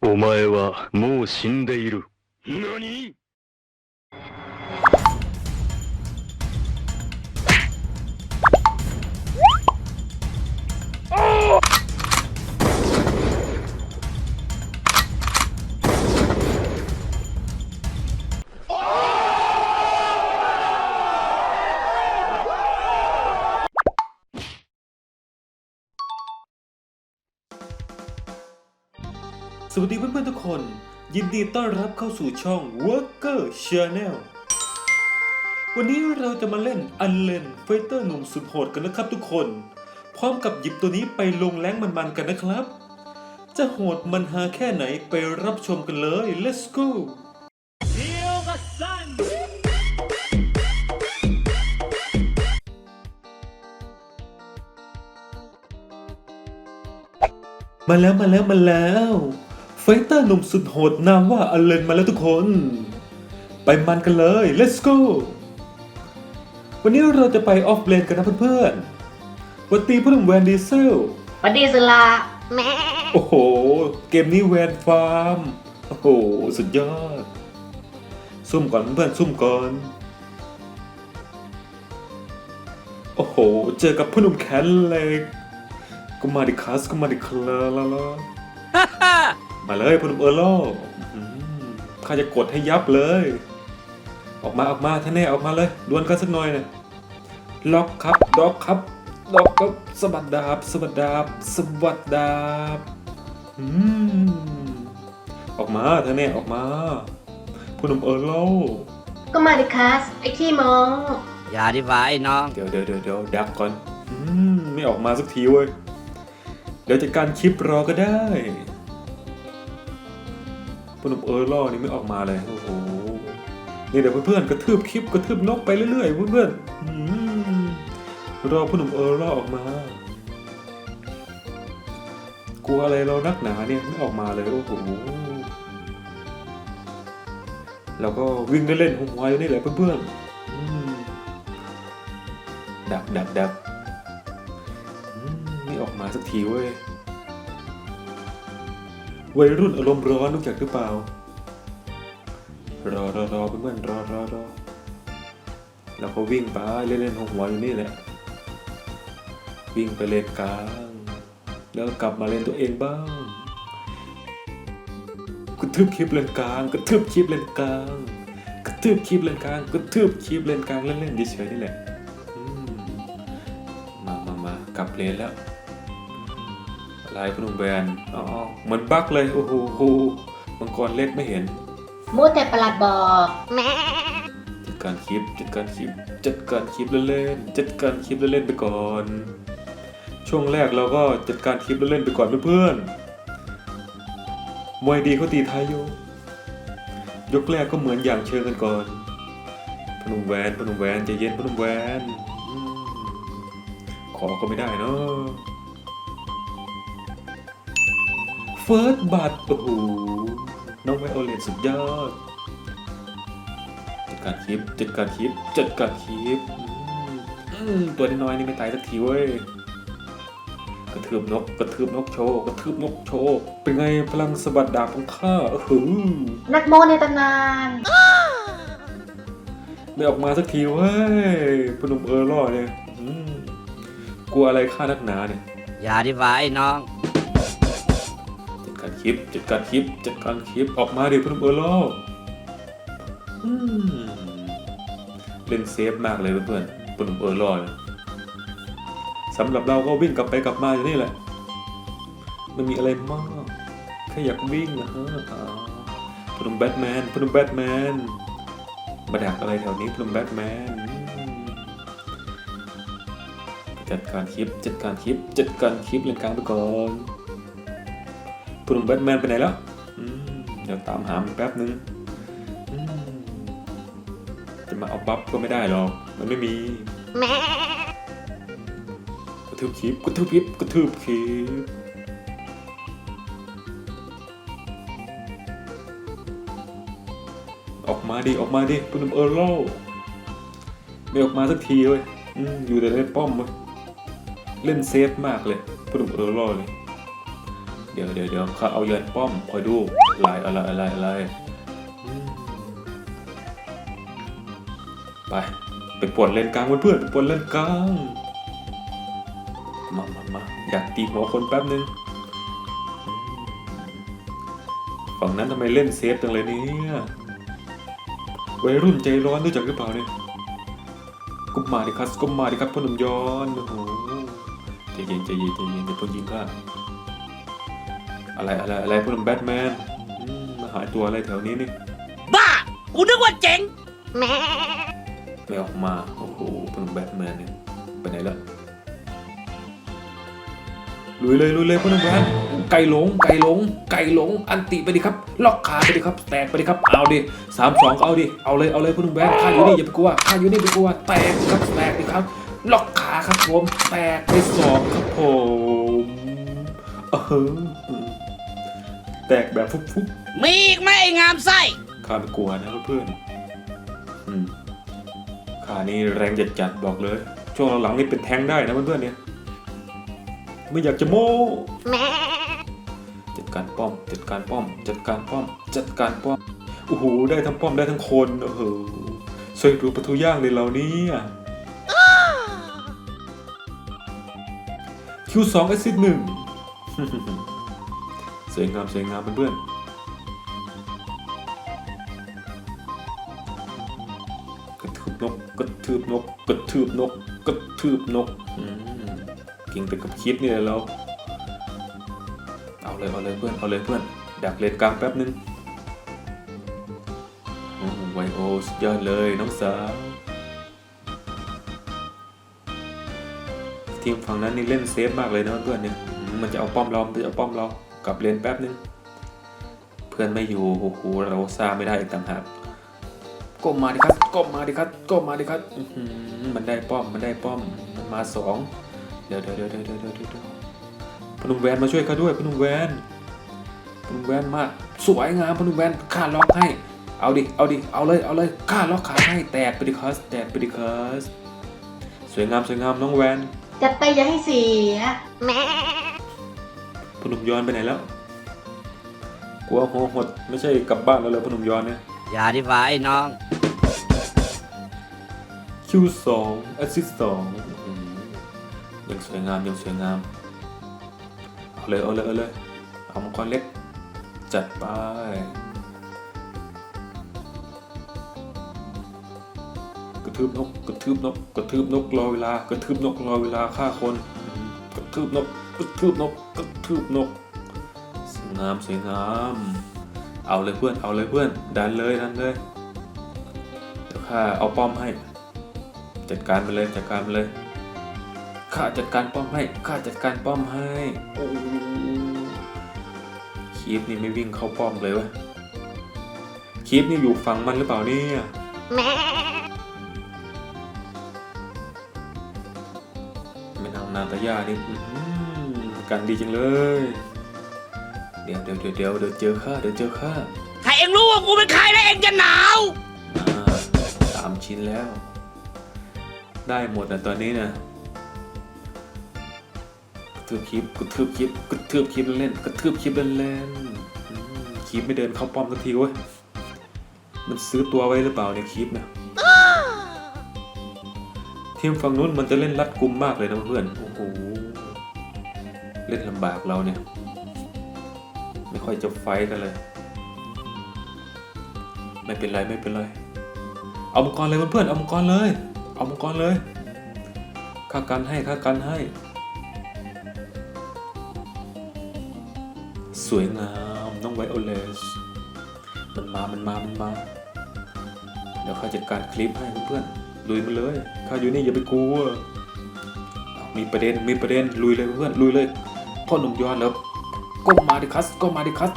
お前はもう死んでいる。何？ วัสดีเพื่อนๆทุกคน ยินดีต้อนรับเข้าสู่ช่อง Worker Channel วันนี้เราจะมาเล่นอันเลนไฟเตอร์หนุ่มสุดโหดกันนะครับทุกคน พร้อมกับหยิบตัวนี้ไปลงแรงมันๆกันนะครับ จะโหดมันหาแค่ไหนไปรับชมกันเลย let's go มาแล้วมาแล้วมาแล้วไฟเตอร์หนุ่มสุดโหดนามว่าอันเลนมาแล้วทุกคน ไปมันกันเลย let's go วันนี้เราจะไปออฟเลนกันนะเพื่อนๆวันตีผู้หนุ่มแวนดีเซลหวันดีสลาแม่โอ้โห เกมนี้แวนฟาร์ม โอ้โห สุดยอด ซุ่มก่อนเพื่อนๆซุ่มก่อน โอ้โห เจอกับผู้หนุ่มแขนเหล็กก็มาดิคัสก็มาดิคลาลาลา มาเลยผู้หนุ่มเออร์โลอื้อหือข้าจะกดให้ยับเลย ออกมาออกมาท่านแน่ออกมาเลยดวลกันสักหน่อยนะล็อกครับล็อกครับล็อกครับสะบัดดาบสะบัดดาบสะบัดดาบอืมออกมาท่านแน่ออกมาผู้หนุ่มเออร์โลก็มาดิคัสไอ้ขี้โมอย่าดีกว่าไอ้น้องเดี๋ยวเดี๋ยวเดี๋ยวเดี๋ยวดักก่อน อืม ไม่ออกมาสักทีเว้ย เดี๋ยวจัดการคลิปรอก็ได้ ผู้หนุ่มเออร์โลนี่ไม่ออกมาเลยโอ้โหนี่เดี๋ยวเพื่อนๆกระทืบคลิปกระทืบนกไปเรื่อยๆเพื่อนๆรอผู้หนุ่มเออร์ล่อออกมากลัวอะไรเรานักหนาเนี่ยไม่ออกมาเลยโอ้โหเราก็วิ่งเล่นๆหัวอยู่นี่แหละเพื่อนๆดักดักดักไม่ออกมาสักทีเว้ย วัยรุ่นอารมณ์ร้อนรู้จักหรือเปล่า รอรอรอเพื่อนๆรอรอรอแล้วก็วิ่งไปเล่นๆหัวหัวอยู่นี่แหละ วิ่งไปเลนกลาง แล้วกลับมาเล่นตัวเองบ้างกระทืบคลิปเลนกลางกระทืบคลิปเลนกลางกระทืบคลิปเลนกลางกระทืบคลิปเลนกลางเล่นๆเฉยๆนี่แหละมมามา มากลับเลนแล้ว ลายพนุ่มแบนอ๋อเหมือนบั๊กเลย โอ้โหมังกรเล็กไม่เห็นมูแต่ประหลัดบอกแม่จัดการคลิปจัดการคลิปจัดการคลิปเล่นๆจัดการคลิปเล่นๆไปก่อน ช่วงแรกเราก็จัดการคลิปเล่นๆไปก่อนเพื่อนๆมวยดีเขาตีไทายอยู่ยกแรกก็เหมือนอย่างเชิงกันก่อนพนุมแวนพนุมแวนใจเย็นพนุมแวนอืมขอก็ไม่ได้เนาะ ฟิร์สบัตโอ้โหน้องไวโอเลตสุดยอด จัดการคลิปจัดการคลิปจัดการคลิปอืมอืมตัวน้อยๆนี่ไม่ตายสักทีเว้ยกระทืบนกกระทืบนกโชว์กระทืบนกโชว์เป็นไงพลังสะบัดดาบของข้าเออหือนักโมในตำนานไม่ออกมาสักทีเว้ยพนมเออรอดเนี่ยอืมกลัวอะไรข้านักหนาเนี่ย อย่าดีกว่าไอ้น้องจัด การคลิปจัดการคลิปจัดการคลิปออกมาดิพนมเออรอดอืมเล่นเซฟมากเลยเพื่อนๆพนมเออรอดเนี่ยสำหรับเราก็วิ่งกลับไปกลับมาอยู่นี่แหละไม่มีอะไรมากแค่อยากวิ่งนะฮะพนุ่มแบทแมนพนุ่มแบทแมนมาดักอะไรแถวนี้พนุ่มแบทแมนจัดการคลิปจัดการคลิปจัดการคลิปเล่นกลางไปก่อน พนุ่มแบทแมนไปไหนแล้วอืมเดี๋ยวตามหามันแป๊บนึงอืมจะมาเอาบัฟก็ไม่ได้หรอก มันไม่มีแม่กระทืบคลิปกระทืบคลิปกระทืบคลิปออกมาดิออกมาดิปุ่นเออร์โลไม่ออกมาสักทีเว้ยอืมอยู่แต่ในป้อมเว้ยเล่นเซฟมากเลยปุ่นเออร์โลเลย ดี๋ยวเดี๋ยวเดี๋ยวข้าเอาเยินป้อมคอยดูลายอะไรอะไรอะไรไปไปปวดเล่นกลางเพื่อนๆปวดเล่นกลางมามามาอยากตีหัวคนแป๊บนึงฝั่งนั้นทำไมเล่นเซฟจังเลยเนี่ยวัยรุ่นใจร้อนรู้จักหรือเปล่าเนี่ยกุมมาดิครับกุมมาดิครับพ่อหนุ่มย้อนโอ้โหใจเย็นใจเย็นใจเย็นเดี๋ยวพ่อยิงข้า อะไรอะไรอะไรพวกนั้นแบทแมนอืมมาหาตัวอะไรแถวนี้นี่บ้า กูนึกว่าเจ๋ง ไม่ออกมาโอ้โหพวกนั้นแบทแมนเนี่ยไปไหนละลุยเลยลุยเลยพวกนั้นแบทไก่หลงไก่หลงไก่หลงอันติไปดิครับ ล็อกขาไปดิครับ แตกไปดิครับเอาดิสามสองเอาดิเอาเลยเอาเลยพวกนั้นแบทข้าอยู่นี่อย่าไปกลัวข้าอยู่นี่ไปกลัวแตกครับแตกดิครับ ล็อกขาครับผมแตกไปสองครับผมเออ แตกแบบฟุบๆมีอีกไหมไอ้งามไส้ข้าไม่กลัวนะเพื่อนๆอืมข้านี่แรงจัดจัดๆบอกเลย ช่วงหลังๆนี่เป็นแทงได้นะเพื่อนๆเนี่ย ไม่อยากจะโม้จัดการป้อม จัดการป้อม จัดการป้อม จัดการป้อมโอ้โหได้ทั้งป้อมได้ทั้งคนโอ้โหสวยหรูประตูย่างเลยเราเนี่ยคิวสองแอซิดหนึ่งส วยงามสวยงามเพื่อนๆกระทืบนกกระทืบนกกระทืบนกกระทืบนกกิงไปกับคิดนี่แหละเราเอาเลยเอาเลยเพื่อนเอาเลยเพื่อนดักเลนกลางแป๊บนึงโอ้โหไวโอสุดยอดเลยน้องสาวทีมฝั่งนั้นนี่เล่นเซฟมากเลยนะเพื่อนเนี่ยมันจะเอาป้อมเรามันจะเอาป้อมเรา กลับเลนแป๊บนึง เพื่อนไม่อยู่โอ้โหเราซ่าไม่ได้อีกต่างหากก้มมาดิครับก้มมาดิครับก้มมาดิครับอื้อหือมันได้ป้อมมันได้ป้อมมันมาสองเดี๋ยวเดี๋ยวเดี๋ยวเดี๋ยวเดี๋ยวเดี๋ยวเดี๋ยวพนุมแวนมาช่วยข้าด้วยพนุมแวนพนุมแวนมาสวยงามพนุมแวนข้าล็อกให้เอาดิเอาดิเอาเลยเอาเลยข้าล็อกขาให้แตกไปดิคัสแตกไปดิคัสสวยงามสวยงามน้องแวนจัดไปอย่าให้เสีย พนุมยอนไปไหนแล้วกลัวหัวหดไม่ใช่กลับบ้านแล้วเลยพนุมยอนเนี่ยอย่าดีกว่าไอ้น้อง คิวสองแอสซิสสองยังสวยงามยังสวยงาม เอาเลยเอาเลยเอาเลยเอามังกรเล็ก จัดไปกระทืบนกกระทืบนกกระทืบนกรอเวลากระทืบนกรอเวลาฆ่าคนกระทืบนก กระทืบนกกระทืบนกสวยงามสวยงามเอาเลยเพื่อนเอาเลยเพื่อน ดันเลยดันเลยเดี๋ยวข้าเอาป้อมให้ จัดการไปเลยจัดการไปเลยข้าจัดการป้อมให้ข้าจัดการป้อมให้โอ้คีฟนี่ไม่วิ่งเข้าป้อมเลยวะคีฟนี่อยู่ฝั่งมันหรือเปล่าเนี่ยไม่นางนาตายานี่ กันดีจังเลย เดี๋ยวเดี๋ยวเดี๋ยวเดี๋ยวเดี๋ยวเจอข้าเดี๋ยวเจอข้าถ้าเองรู้ว่ากูเป็นใครแล้วเองจะหนาว อ่าสามชิ้นแล้ว ได้หมดนะตอนนี้นะกระทืบคลิปกระทืบคลิปกระทืบคลิปเล่นๆกระทืบคลิปเล่นๆอืมคลิปไม่เดินเข้าป้อมสักทีเว้ยมันซื้อตัวไว้หรือเปล่าเนี่ยคลิปนะ ทีมฝั่งนู้นมันจะเล่นรัดกุมมากเลยนะเพื่อน โอ้โห เล่นลำบากเราเนี่ย ไม่ค่อยจะไฟกันเลย ไม่เป็นไรไม่เป็นไร เอามังกรเลยเพื่อนๆเอามังกรเลย เอามังกรเลยข้ากันให้ข้ากันให้ สวยงามน้องไวโอเลสมันมามันมามันมาเดี๋ยวข้าจัดการคลิปให้เพื่อนๆลุยมาเลยข้าอยู่นี่อย่าไปกลัวมีประเด็นมีประเด็นลุยเลยเพื่อนๆลุยเลย พ่อหนุ่มย้อนแล้วก้มมาดิคัสก้มมาดิคัส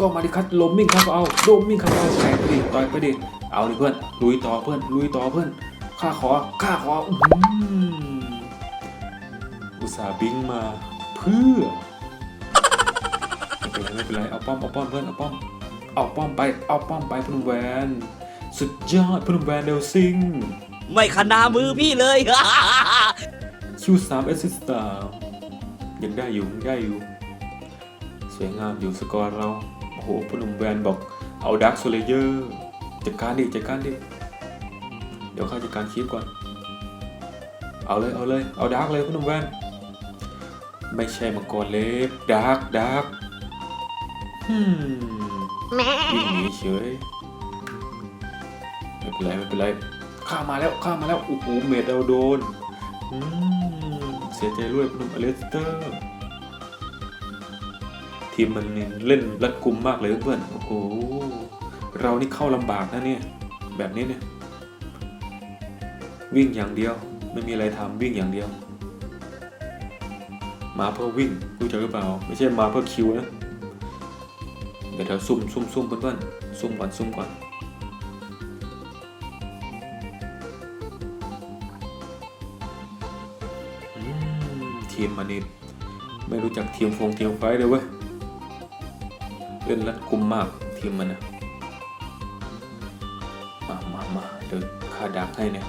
ก้มมาดิคัสลมมิ่งข้าก็เอาลมมิ่งข้าก็เอาแตกไปดิต่อยไปดิเอาดิเพื่อนลุยต่อเพื่อนลุยต่อเพื่อนข้าขอข้าขออื้อหืออุตส่าห์บิงมาเพื่อไม่เป็นไรไม่เป็นไรเอาป้อมเอาป้อมเพื่อนเอาป้อมเอาป้อมไปเอาป้อมไปพนุมแวนสุดยอดพนุมแวนเดลซิงไม่ขนามือพี่เลยคิวสามเอสซิสตา ยังได้อยู่ยังได้อยู่ สวยงามอยู่สกอร์เราโอ้โหพอหนุ่มแวนบอกเอาดักโซเลเยอร์จัดการดิจัดการดิเดี๋ยวข้าจัดการคลิปก่อน เอาเลยเอาเลยเอาดาร์กเลยพอหนุ่มแวนไม่ใช่มังกรเล็กดาร์กดาร์กฮึมวิ่งหนีเฉยไม่เป็นไรไม่เป็นไรข้ามาแล้วข้ามาแล้วโอ้โหเมดเอาโดนอืม เสียใจด้วยพนมอเลสเตอร์ทีมมันเล่นรัดกุมมากเลยเพื่อนโอ้โหเรานี่เข้าลำบากนะเนี่ย แบบนี้เนี่ย วิ่งอย่างเดียว ไม่มีอะไรทำวิ่งอย่างเดียว มาเพื่อวิ่งรู้จักหรือเปล่า ไม่ใช่มาเพื่อคิวนะเดี๋ยวเดี๋ยวซุ่มซุ่มซุ่มเพื่อนๆซุ่มก่อนซุ่มก่อน ทีมมันนี่ไม่รู้จักทีมฟงทีมไฟเลยเว้ยเล่นรัดกุมมากทีมมันนะมามามาเดี๋ยวข้าดักให้เนี่ย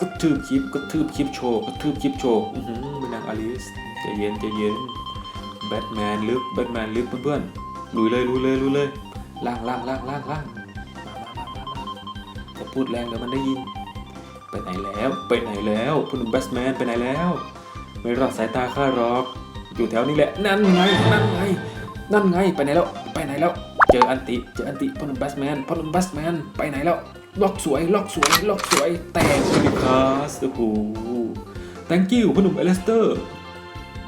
กระทืบคลิปกระทืบคลิปโชว์กระทืบคลิปโชว์อือหือเป็นนางอลิสใจเย็นใจเย็นแบทแมนลึกแบทแมนลึกเพื่อนๆลุยเลยลุยเลยลุยเลยล่างล่างล่างล่างล่าง พูดแรงเดี๋ยวมันได้ยิน ไปไหนแล้ว ไปไหนแล้วผู้หนุ่มแบทแมนไปไหนแล้ว ไม่รอดสายตาข้าหรอก อยู่แถวนี้แหละ นั่นไง นั่นไง นั่นไง ไปไหนแล้ว ไปไหนแล้ว เจออันติ เจออันติพ่อหนุ่มแบทแมนพ่อหนุ่มแบทแมนไปไหนแล้ว ล็อกสวย ล็อกสวย ล็อกสวย แตกเลยคาสโอ้โห thank you พ่อหนุ่มเอเลสเตอร์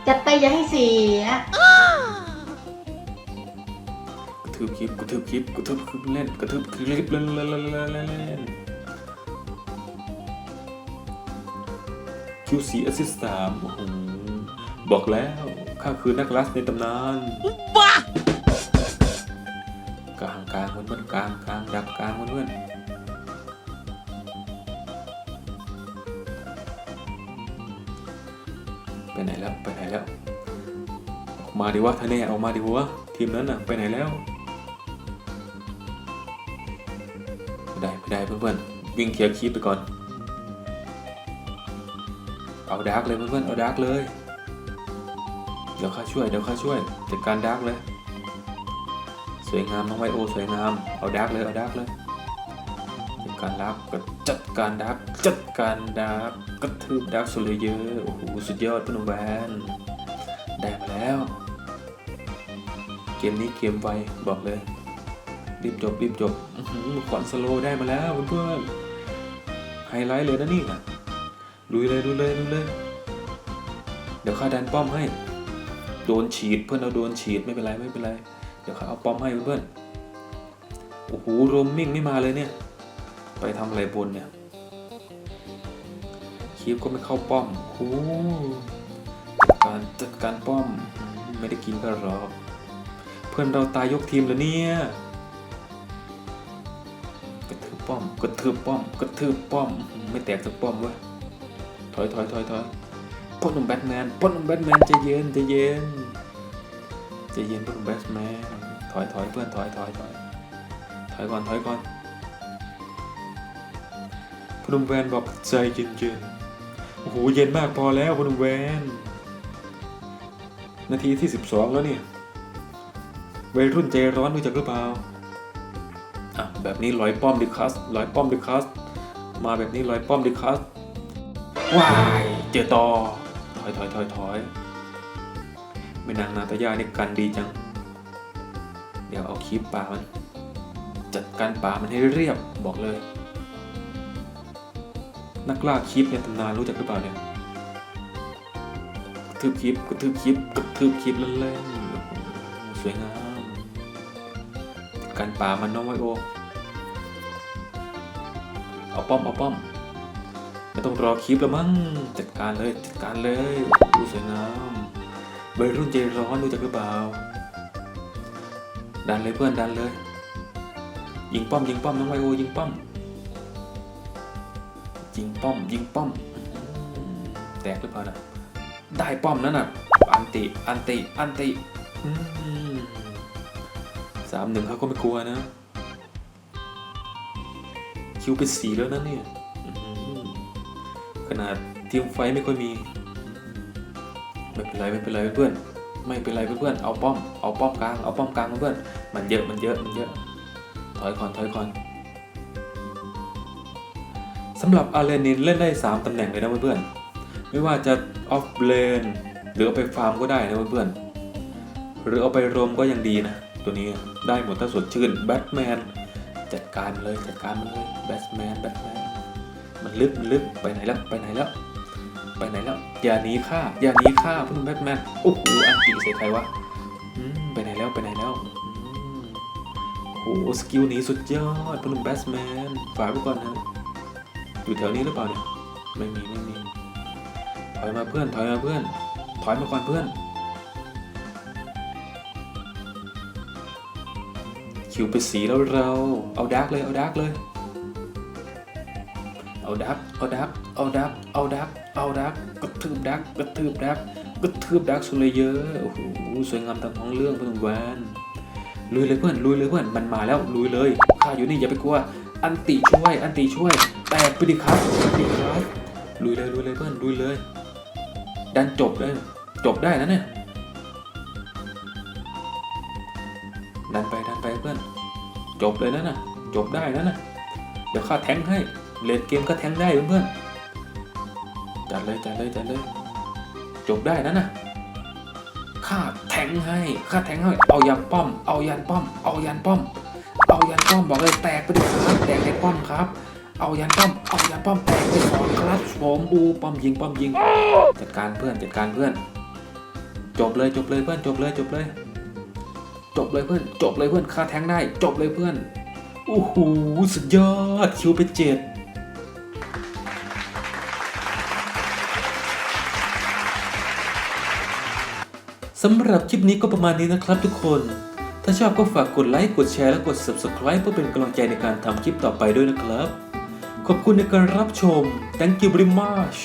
จัดไปอย่าให้เสีย ทืบคลิปกระทืบคลิปกระทืบคลิปเล่นกระทืบคลิปเล่นเล่นเล่นเล่นเล่นเล่น QC Assist 3โอ้โหบอกแล้วข้าคือนักลัสในตำนานบ้ากลางกลางเพื่อนเพื่อนกลางกลางดักกลางเพื่อนเพื่อนไปไหนแล้วไปไหนแล้ว ออกมาดิวะทะเน่ออกมาดิวะทีมนั้นน่ะไปไหนแล้ว เพื่อนเพื่อนวิ่งเคลียร์คีปไปก่อน เอาดาร์กเลยเพื่อนๆเอาดาร์กเลย เดี๋ยวข้าช่วยเดี๋ยวข้าช่วยจัดการดาร์กเลย สวยงามน้องไวโอสวยงามเอาดาร์กเลยเอาดาร์กเลยจัดการดาร์กก็จัดการดาร์กจัดการดาร์กกระทืบดาร์กสุดเลยเยอะโอ้โหสุดยอดพนมแวนได้มาแล้ว เกมนี้เกมไวบอกเลยรีบจบรีบจบ ขวัญสโลได้มาแล้วเพื่อนๆไฮไลท์เลยนะนี่นะลุยเลยลุยเลยลุยเลย เดี๋ยวข้าดันป้อมให้ โดนฉีดเพื่อนเราโดนฉีดไม่เป็นไรไม่เป็นไร เดี๋ยวข้าเอาป้อมให้เพื่อนๆโอ้โหรมมิ่งไม่มาเลยเนี่ย ไปทำอะไรบนเนี่ยคีฟก็ไม่เข้าป้อมโอ้การจัดการป้อมไม่ได้กินก็หรอก เพื่อนเราตายยกทีมแล้วเนี่ย ป้อมกระทืบป้อมกระทืบป้อม ไม่แตกสักป้อมเว้ยถอยถอยถอยถอยพ่อหนุ่มแบทแมนพ่อหนุ่มแบทแมนใจเย็นใจเย็นใจเย็นพ่อหนุ่มแบทแมนถอยถอยเพื่อนถอยถอยถอยถอยก่อนถอยก่อนพ่อหนุ่มแวนบอกใจเย็นเย็นโอ้โหเย็นมากพอแล้วพ่อหนุ่มแวนนาทีที่สิบสองแล้วเนี่ยวัยรุ่นใจร้อนรู้จักหรือเปล่า แบบนี้ลอยป้อมดิคัสลอยป้อมดิคัสมาแบบนี้ลอยป้อมดิคัสว้ายเจอต่อถอยถอยถอยถอยไม่นางนาตายาเนี่ยกันดีจัง เดี๋ยวเอาคลิปป่ามัน จัดการป่ามันให้เรียบบอกเลย นักล่าคลิปเนี่ยตำนานรู้จักหรือเปล่าเนี่ยกระทืบคลิปกระทืบคลิปกระทืบคลิปเล่นๆโอ้โหสวยงามจัดการป่ามันน้องไวโอ เอาป้อมเอาป้อมไม่ต้องรอคลิปแล้วมั้งจัดการเลยจัดการเลยดูสวยงามวัยรุ่นใจร้อนรู้จักหรือเปล่าดันเลยเพื่อนดันเลย ยิงป้อมยิงป้อมน้องไวโอยิงป้อมยิงป้อมยิงป้อม แตกหรือเปล่านะได้ป้อมนั่นน่ะอันติอันติอันติสามหนึ่งเขาก็ไม่กลัวนะ คิวเป็นสีแล้วนะเนี่ยอื้อหือขนาดทีมไฟท์ไม่ค่อยมี ไม่เป็นไรไม่เป็นไรเพื่อนไม่เป็นไรเพื่อนเอาป้อมเอาป้อมกลางเอาป้อมกลางเพื่อนมันเยอะมันเยอะมันเยอะถอยก่อนถอยก่อนสำหรับอาเลนินเล่นได้ 3ตำแหน่งเลยนะเพื่อนๆไม่ว่าจะออฟเลนหรือเอาไปฟาร์มก็ได้นะเพื่อนๆหรือเอาไปรวมก็ยังดีนะ ตัวนี้ได้หมดถ้าสดชื่นแบทแมน จัดการมันเลยจัดการมันเลยแบทแมนแบทแมนมันลึกมันลึกไปไหนแล้วไปไหนแล้ว ไปไหนแล้วอย่าหนีข้าอย่าหนีข้าพื่อนแบทแมนโอ้โหอันตีใส่ใครวะไปไหนแล้วไปไหนแล้วโอ้โหสกิลหนี้สุดยอดพื่อนแบทแมนฝากไว้ก่อนนะอยู่แถวนี้หรือเปล่าเนี่ยไม่มีไม่มีถอยมาเพื่อนถอยมาเพื่อนถอยมาก่อนเพื่อน คิวไปสีแล้วเรา เอาดักเลย เอาดักเลย เอาดักเอาดักเอาดักเอาดักเอาดักกระทืบดักกระทืบดักกระทืบดักสุดเลยเยอะโอ้โหสวยงามตามท้องเรื่องเพื่อนแวนลุยเลยเพื่อนลุยเลยเพื่อนมันมาแล้วลุยเลยข้าอยู่นี่อย่าไปกลัว อันติช่วย อันติช่วย แตกไปดิครับอันติครับลุยเลยลุยเลยเพื่อนลุยเลย ดันจบเลยจบได้นะเนี่ย เพื่อน จบเลยนะนะจบได้นะนะเดี๋ยวข้าแทงให้เลนเกมก็แทงได้เพื่อนจัดเลยจัดเลยจัดเลยจบได้นะนะข้าแทงให้ข้าแทงให้เอายันป้อม เอายันป้อม เอายันป้อม เอายันป้อมบอกเลยแตกไปดิครับแตกในป้อมครับ เอายันป้อม เอายันป้อมแตกไปสองครับผมอูป้อมยิงป้อมยิงจัดการเพื่อนจัดการเพื่อน จบเลยจบเลยเพื่อนจบเลยจบเลย บเลยเพื่อน จบเลยเพื่อนค่าแท้งได้ จบเลยเพื่อนโอ้โหสุดยอดคิวไปเจ็ดสำหรับคลิปนี้ก็ประมาณนี้นะครับทุกคน ถ้าชอบก็ฝากกดไลค์ กดแชร์และกด subscribe เพื่อเป็นกำลังใจในการทำคลิปต่อไปด้วยนะครับ ขอบคุณในการรับชม thank you very much